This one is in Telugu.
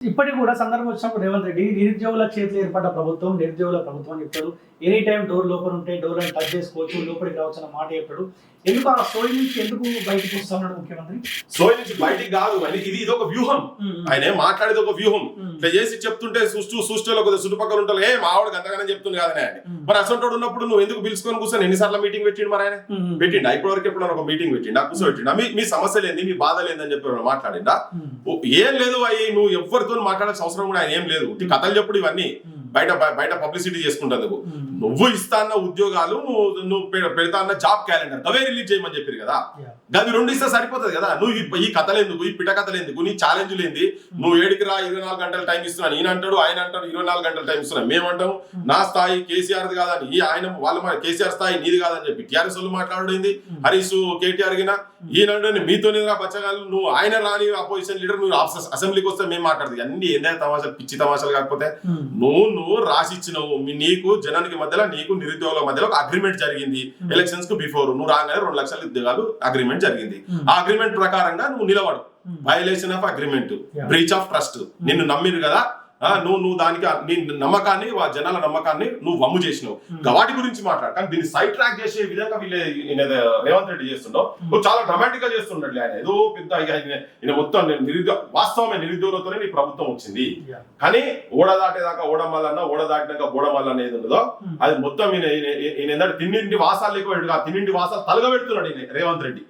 ఇప్పటికి కూడా సందర్భం వచ్చినప్పుడు రేవంత్ రెడ్డి నిరుద్యోగుల చేతిలో ఏర్పడ్డ ప్రభుత్వం నిరుద్యోగుల ప్రభుత్వం అని చెప్తాడు ఎనీ టైం డోర్ లోపల ఉంటే డోర్ అని టచ్ చేసుకోవచ్చు లోపలికి రావచ్చు మాట చెప్తాడు. ఎందుకు ఆ స్టోరీ నుంచి ఎందుకు బయటకు వస్తా ఉన్నాడు ముఖ్యమంత్రి? సోయి నుంచి బయటికి కాదు ఇది ఇది ఒక వ్యూహం. ఆయన మాట్లాడేది ఒక వ్యూహం. ఇట్లా చేసి చెప్తుంటే సుష్టు సుష్టిలో కొద్దిగా చుట్టుపక్కల ఉంటారు. ఏ మావాడికి అంతగానే చెప్తుంది కాదనే. మరి అసంటోడు ఉన్నప్పుడు నువ్వు ఎందుకు పిలుచుకొని కూర్చొని ఎన్నిసార్లు మీటింగ్ పెట్టిండు మరి ఆయన. పెట్టిండా? ఇప్పటి వరకు ఎప్పుడైనా ఒక మీటింగ్ పెట్టిండా? కూర్చోబెట్టిండా? మీ మీ సమస్యలు ఏంది మీ బాధలు ఏందని చెప్పి మాట్లాడిండా? ఏం లేదు అయ్యి నువ్వు ఎవరితో మాట్లాడాల్సిన అవసరం కూడా ఆయన ఏం లేదు. ఈ కథలు చెప్పుడు ఇవన్నీ. బయట బయట పబ్లిసిటీ చేసుకుంటందుకు మ్మ్. నువ్వు ఇస్తా అన్న ఉద్యోగాలు నువ్వు నువ్వు పెడతా అన్న జాబ్ క్యాలెండర్. అవే రిలీజ్ చేయమని చెప్పారు కదా. దాని రెండు ఇస్తే సరిపోతుంది కదా. నువ్వు ఈ- ఈ కథలు ఎందుకు ఈ పిట ఎందుకు నీ ఛాలెంజ్లు ఏంది నువ్వు ఏడికి రా ఇరవై నాలుగు గంటల టైం ఇస్తున్నాను ఈయన అంటాడు ఆయన అంటాడు ఇరవై నాలుగు గంటల టైం ఇస్తున్నాను మేమంటాం నా స్థాయి కేసీఆర్ కాదని ఈ ఆయన వాళ్ళ కేసీఆర్ స్థాయి నీది కాదని చెప్పి టీఆర్ఎస్ వాళ్ళు మాట్లాడేది హరీష్ కేటీఆర్ గిన ఈయన అంటే మీతో రా బచ్చగాళ్ళు నువ్వు ఆయన రాని అపోజిషన్ లీడర్ నువ్వు అస- అసెంబ్లీకి వస్తే మేము మాట్లాడదు అన్ని ఏందే తమాషాలు పిచ్చి తమాషాలు కాకపోతే. నువ్వు నువ్వు రాసిచ్చినవు మీ- నీకు జనానికి మధ్యలో నీకు నిరుద్యోగుల మధ్యలో ఒక అగ్రిమెంట్ జరిగింది. ఎలక్షన్స్కు బిఫోర్ నువ్వు రాగానే రెండు లక్షల ఉద్యోగాలు అగ్రిమెంట్ జరిగింది. ఆ అగ్రిమెంట్ ప్రకారంగా నువ్వు నిలబడు. Violation of agreement. Breach of trust నిన్ను నమ్మిరు కదా నువ్వు నువ్వు దానికి నీ నమ్మకాన్ని వా జనాల నమ్మకాన్ని నువ్వు వమ్ము చేసినావు. వాటి గురించి మాట్లాడు. కానీ దీన్ని సైడ్ ట్రాక్ చేసే విధంగా వీళ్ళే రేవంత్ రెడ్డి చేస్తుండో. నువ్వు చాలా డ్రామాటిక్గా చేస్తుండట్లే ఆయన ఏదో పెద్ద ఈయన- మొత్తం నిరుద్యోగ వాస్తవమే నిరుద్యోగులతోనే నీ ప్రభుత్వం వచ్చింది. కానీ ఓడ దాటేదాకా ఓడమల్లన్న ఓడ దాటినాక ఓడమల్ల అనేది ఉండదో. అది మొత్తం ఈయన ఏంటంటే తిన్నింటి వాసాలు ఎక్కువ తిన్నింటి వాసాలు తలగబెడుతున్నాడు ఈయన రేవంత్ రెడ్డి.